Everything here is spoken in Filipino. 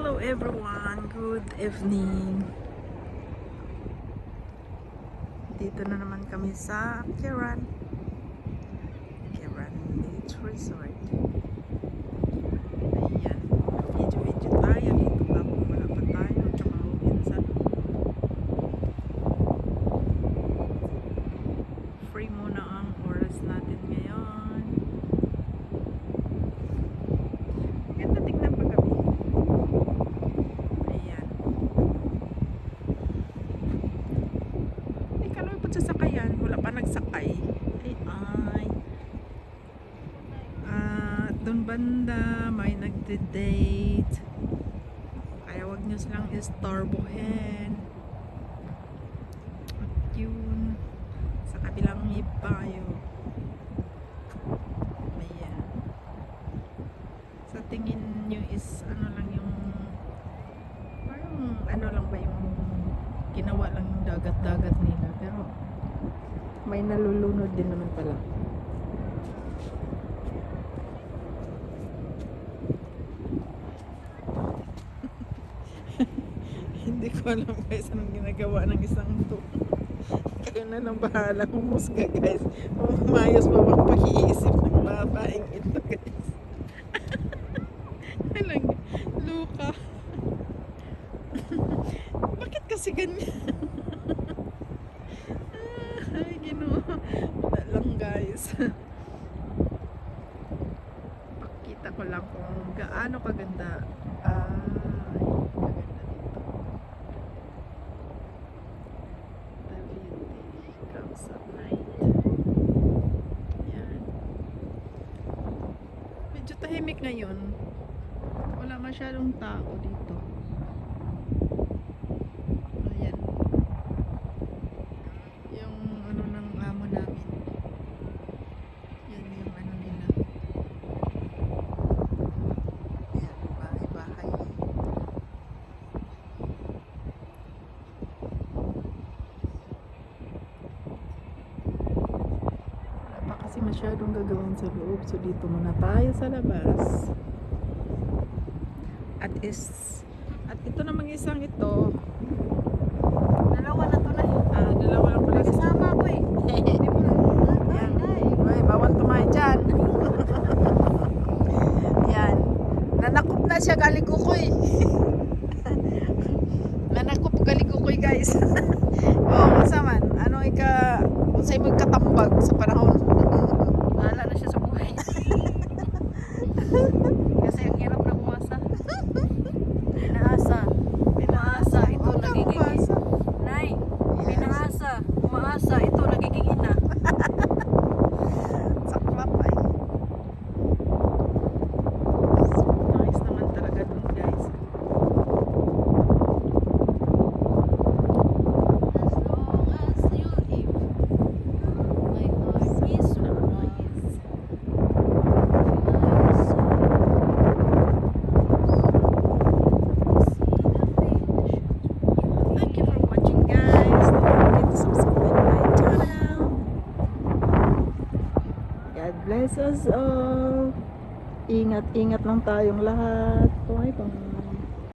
Hello everyone, good evening. Dito na naman kami sa Kiran. Kiran Beach Resort. Ayan, video-video tayo dito habang wala pa tayo tumawagin sa free muna ang oras natin ngayon. Ganda tignan pa kami. Ayan. Po sa sakayan. Wala pa nagsakay. Ay, ay. At doon banda, may nagde-date. Kaya wag nyo silang istorbohin. At yun. Sa kabilang ibayo. Ayan. Sa tingin nyo is ano lang yung parang ano lang ba yung ginawa lang yung dagat-dagat nila pero may nalulunod din naman pala. Hindi ko alam guys anong ginagawa ng isang to. Kayo na lang bahala humusga guys. Umayos pa kasi ganyan? Ay, ginoo. Wala lang guys. Pakita ko lang kung gaano kaganda. Ah, kaganda dito. The beauty comes at night. Yan. Medyo tahimik ngayon wala masyadong tao dito. Ayan. Yung ano ng amo namin. Yan yung ano nila. Ayan, bahay-bahay. Wala pa kasi masyadong gagawin sa loob. So dito muna tayo sa labas. At is at ito namang isang ito. Dalawa na to na. Ah, dalawa lang pala. Kasama ko eh. Yan. Ay, bawal tumayo dyan. Yan. Nanakop na siya galikukoy. Nanakop galikukoy guys. oh, masaman. Ano ika unsay magkatambag sa panahon. Ha ha ha! God bless us all. Ingat-ingat lang tayong lahat. Bye bye.